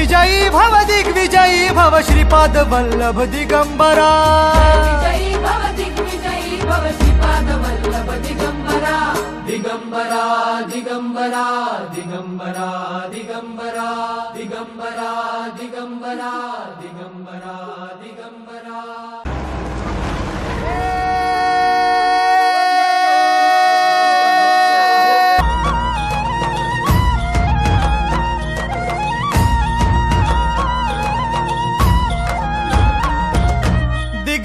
विजयी भव दिग्विजयी भव श्रीपाद वल्लभ दिगंबरा। दिगंबरा दिगंबरा दिगंबरा दिगंबरा दिगंबरा दिगंबरा दिगंबरा दिगंबरा।